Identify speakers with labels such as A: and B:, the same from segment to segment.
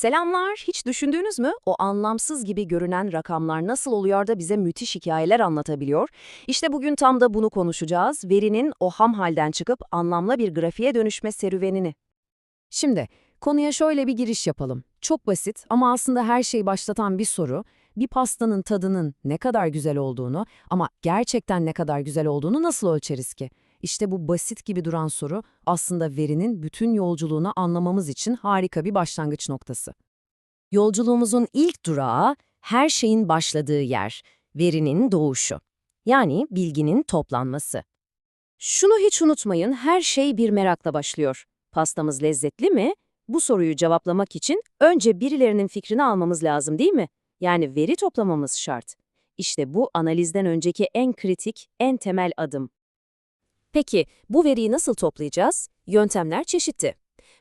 A: Selamlar, hiç düşündünüz mü? O anlamsız gibi görünen rakamlar nasıl oluyor da bize müthiş hikayeler anlatabiliyor? İşte bugün tam da bunu konuşacağız. Verinin o ham halden çıkıp anlamlı bir grafiğe dönüşme serüvenini.
B: Şimdi konuya şöyle bir giriş yapalım. Çok basit ama aslında her şeyi başlatan bir soru. Bir pastanın tadının ne kadar güzel olduğunu ama gerçekten ne kadar güzel olduğunu nasıl ölçeriz ki? İşte bu basit gibi duran soru aslında verinin bütün yolculuğunu anlamamız için harika bir başlangıç noktası. Yolculuğumuzun ilk durağı her şeyin başladığı yer, verinin doğuşu. Yani bilginin toplanması.
A: Şunu hiç unutmayın, her şey bir merakla başlıyor. Pastamız lezzetli mi? Bu soruyu cevaplamak için önce birilerinin fikrini almamız lazım değil mi? Yani veri toplamamız şart. İşte bu analizden önceki en kritik, en temel adım. Peki bu veriyi nasıl toplayacağız? Yöntemler çeşitli.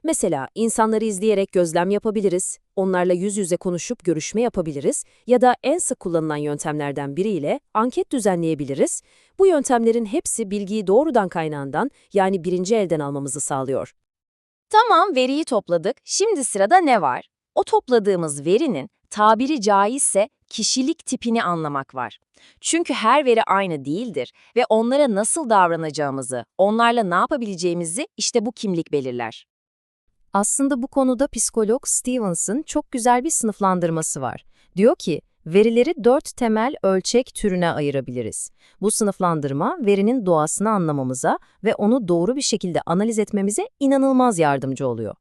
A: Mesela insanları izleyerek gözlem yapabiliriz, onlarla yüz yüze konuşup görüşme yapabiliriz ya da en sık kullanılan yöntemlerden biriyle anket düzenleyebiliriz. Bu yöntemlerin hepsi bilgiyi doğrudan kaynağından yani birinci elden almamızı sağlıyor. Tamam veriyi topladık, şimdi sırada ne var? O topladığımız verinin tabiri caizse kişilik tipini anlamak var. Çünkü her veri aynı değildir ve onlara nasıl davranacağımızı, onlarla ne yapabileceğimizi işte bu kimlik belirler. Aslında bu konuda psikolog Stevenson çok güzel bir sınıflandırması var. Diyor ki, verileri dört temel ölçek türüne ayırabiliriz. Bu sınıflandırma verinin doğasını anlamamıza ve onu doğru bir şekilde analiz etmemize inanılmaz yardımcı oluyor.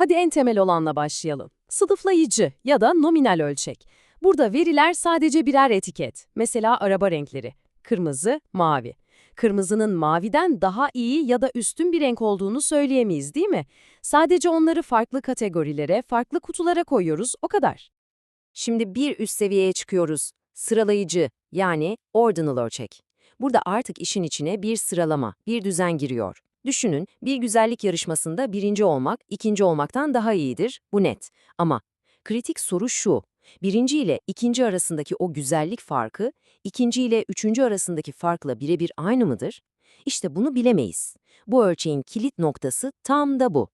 B: Hadi en temel olanla başlayalım. Sınıflayıcı ya da nominal ölçek. Burada veriler sadece birer etiket. Mesela araba renkleri. Kırmızı, mavi. Kırmızının maviden daha iyi ya da üstün bir renk olduğunu söyleyemeyiz değil mi? Sadece onları farklı kategorilere, farklı kutulara koyuyoruz, o kadar.
A: Şimdi bir üst seviyeye çıkıyoruz. Sıralayıcı yani ordinal ölçek. Burada artık işin içine bir sıralama, bir düzen giriyor. Düşünün, bir güzellik yarışmasında birinci olmak, ikinci olmaktan daha iyidir, bu net. Ama kritik soru şu, birinci ile ikinci arasındaki o güzellik farkı, ikinci ile üçüncü arasındaki farkla birebir aynı mıdır? İşte bunu bilemeyiz. Bu ölçeğin kilit noktası tam da bu.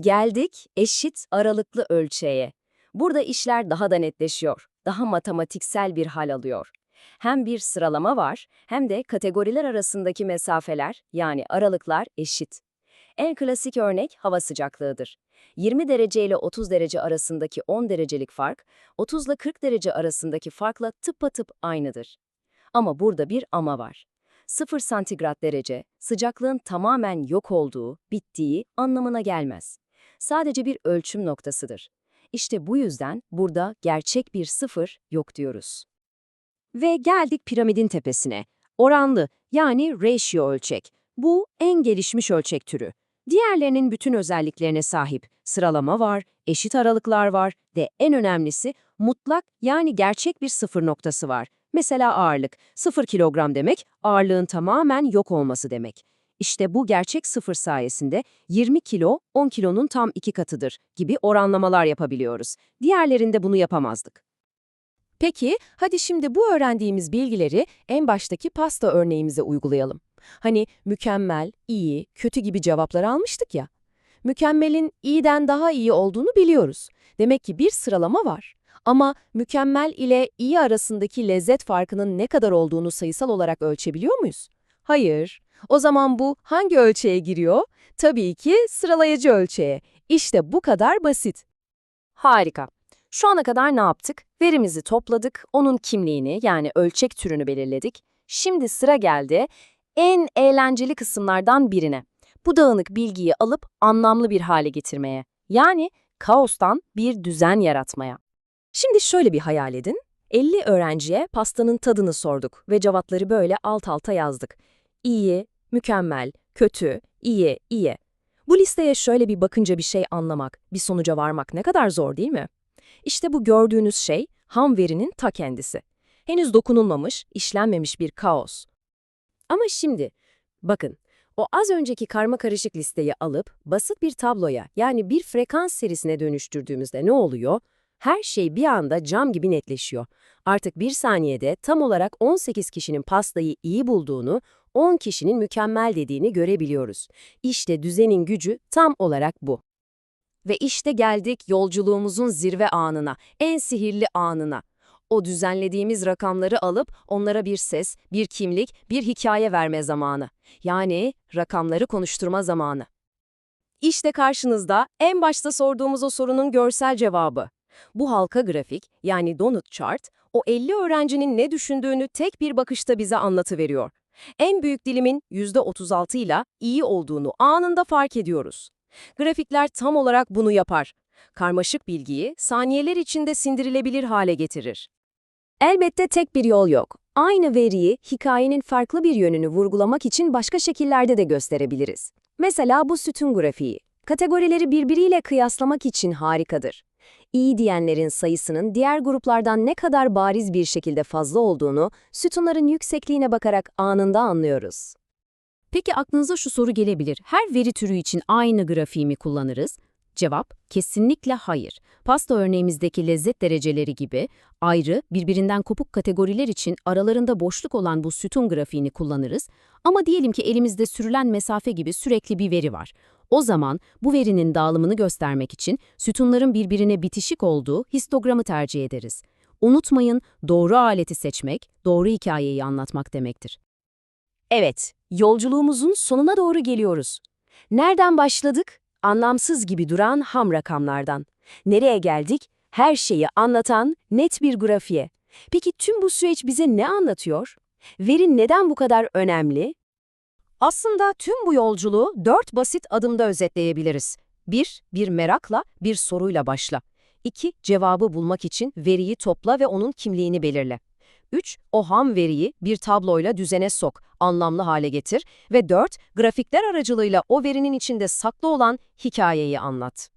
A: Geldik eşit aralıklı ölçeğe. Burada işler daha da netleşiyor, daha matematiksel bir hal alıyor. Hem bir sıralama var hem de kategoriler arasındaki mesafeler yani aralıklar eşit. En klasik örnek hava sıcaklığıdır. 20 derece ile 30 derece arasındaki 10 derecelik fark, 30 ile 40 derece arasındaki farkla tıpatıp aynıdır. Ama burada bir ama var. 0 santigrat derece, sıcaklığın tamamen yok olduğu, bittiği anlamına gelmez. Sadece bir ölçüm noktasıdır. İşte bu yüzden burada gerçek bir sıfır yok diyoruz. Ve geldik piramidin tepesine. Oranlı yani ratio ölçek. Bu en gelişmiş ölçek türü. Diğerlerinin bütün özelliklerine sahip. Sıralama var, eşit aralıklar var ve en önemlisi mutlak yani gerçek bir sıfır noktası var. Mesela ağırlık. 0 kilogram demek ağırlığın tamamen yok olması demek. İşte bu gerçek sıfır sayesinde 20 kilo 10 kilonun tam iki katıdır gibi oranlamalar yapabiliyoruz. Diğerlerinde bunu yapamazdık.
B: Peki, hadi şimdi bu öğrendiğimiz bilgileri en baştaki pasta örneğimize uygulayalım. Hani mükemmel, iyi, kötü gibi cevaplar almıştık ya. Mükemmelin iyiden daha iyi olduğunu biliyoruz. Demek ki bir sıralama var. Ama mükemmel ile iyi arasındaki lezzet farkının ne kadar olduğunu sayısal olarak ölçebiliyor muyuz? Hayır. O zaman bu hangi ölçeğe giriyor? Tabii ki sıralayıcı ölçeğe. İşte bu kadar basit.
A: Harika. Şu ana kadar ne yaptık? Verimizi topladık, onun kimliğini yani ölçek türünü belirledik. Şimdi sıra geldi en eğlenceli kısımlardan birine. Bu dağınık bilgiyi alıp anlamlı bir hale getirmeye. Yani kaostan bir düzen yaratmaya. Şimdi şöyle bir hayal edin. 50 öğrenciye pastanın tadını sorduk ve cevapları böyle alt alta yazdık. İyi, mükemmel, kötü, iyi, iyi. Bu listeye şöyle bir bakınca bir şey anlamak, bir sonuca varmak ne kadar zor değil mi? İşte bu gördüğünüz şey ham verinin ta kendisi. Henüz dokunulmamış, işlenmemiş bir kaos. Ama şimdi, bakın, o az önceki karma karışık listeyi alıp basit bir tabloya yani bir frekans serisine dönüştürdüğümüzde ne oluyor? Her şey bir anda cam gibi netleşiyor. Artık bir saniyede tam olarak 18 kişinin pastayı iyi bulduğunu, 10 kişinin mükemmel dediğini görebiliyoruz. İşte düzenin gücü tam olarak bu. Ve işte geldik yolculuğumuzun zirve anına, en sihirli anına. O düzenlediğimiz rakamları alıp onlara bir ses, bir kimlik, bir hikaye verme zamanı. Yani rakamları konuşturma zamanı. İşte karşınızda en başta sorduğumuz o sorunun görsel cevabı. Bu halka grafik, yani donut chart, o 50 öğrencinin ne düşündüğünü tek bir bakışta bize anlatıveriyor. En büyük dilimin %36 ile iyi olduğunu anında fark ediyoruz. Grafikler tam olarak bunu yapar. Karmaşık bilgiyi saniyeler içinde sindirilebilir hale getirir. Elbette tek bir yol yok. Aynı veriyi hikayenin farklı bir yönünü vurgulamak için başka şekillerde de gösterebiliriz. Mesela bu sütun grafiği. Kategorileri birbiriyle kıyaslamak için harikadır. İyi diyenlerin sayısının diğer gruplardan ne kadar bariz bir şekilde fazla olduğunu sütunların yüksekliğine bakarak anında anlıyoruz. Peki aklınıza şu soru gelebilir. Her veri türü için aynı grafiği mi kullanırız? Cevap, kesinlikle hayır. Pasta örneğimizdeki lezzet dereceleri gibi ayrı, birbirinden kopuk kategoriler için aralarında boşluk olan bu sütun grafiğini kullanırız. Ama diyelim ki elimizde sürülen mesafe gibi sürekli bir veri var. O zaman bu verinin dağılımını göstermek için sütunların birbirine bitişik olduğu histogramı tercih ederiz. Unutmayın, doğru aleti seçmek, doğru hikayeyi anlatmak demektir. Evet, yolculuğumuzun sonuna doğru geliyoruz. Nereden başladık? Anlamsız gibi duran ham rakamlardan. Nereye geldik? Her şeyi anlatan net bir grafiğe. Peki tüm bu süreç bize ne anlatıyor? Veri neden bu kadar önemli? Aslında tüm bu yolculuğu dört basit adımda özetleyebiliriz. 1. Bir merakla, bir soruyla başla. 2. Cevabı bulmak için veriyi topla ve onun kimliğini belirle. 3. O ham veriyi bir tabloyla düzene sok, anlamlı hale getir. Ve 4. Grafikler aracılığıyla o verinin içinde saklı olan hikayeyi anlat.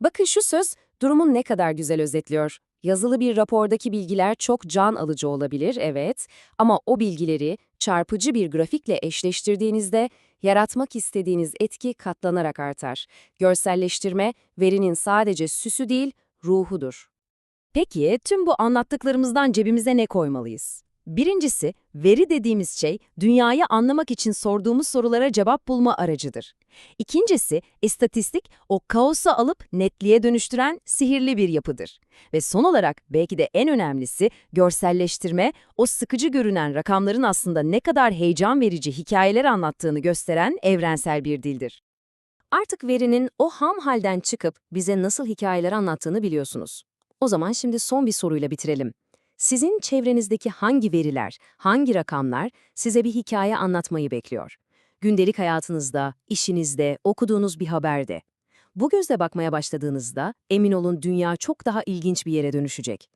A: Bakın şu söz durumun ne kadar güzel özetliyor. Yazılı bir rapordaki bilgiler çok can alıcı olabilir, evet. Ama o bilgileri çarpıcı bir grafikle eşleştirdiğinizde yaratmak istediğiniz etki katlanarak artar. Görselleştirme, verinin sadece süsü değil, ruhudur. Peki, tüm bu anlattıklarımızdan cebimize ne koymalıyız? Birincisi, veri dediğimiz şey, dünyayı anlamak için sorduğumuz sorulara cevap bulma aracıdır. İkincisi, istatistik, o kaosu alıp netliğe dönüştüren sihirli bir yapıdır. Ve son olarak, belki de en önemlisi, görselleştirme, o sıkıcı görünen rakamların aslında ne kadar heyecan verici hikayeler anlattığını gösteren evrensel bir dildir. Artık verinin o ham halden çıkıp bize nasıl hikayeler anlattığını biliyorsunuz. O zaman şimdi son bir soruyla bitirelim. Sizin çevrenizdeki hangi veriler, hangi rakamlar size bir hikaye anlatmayı bekliyor? Gündelik hayatınızda, işinizde, okuduğunuz bir haberde. Bu gözle bakmaya başladığınızda emin olun dünya çok daha ilginç bir yere dönüşecek.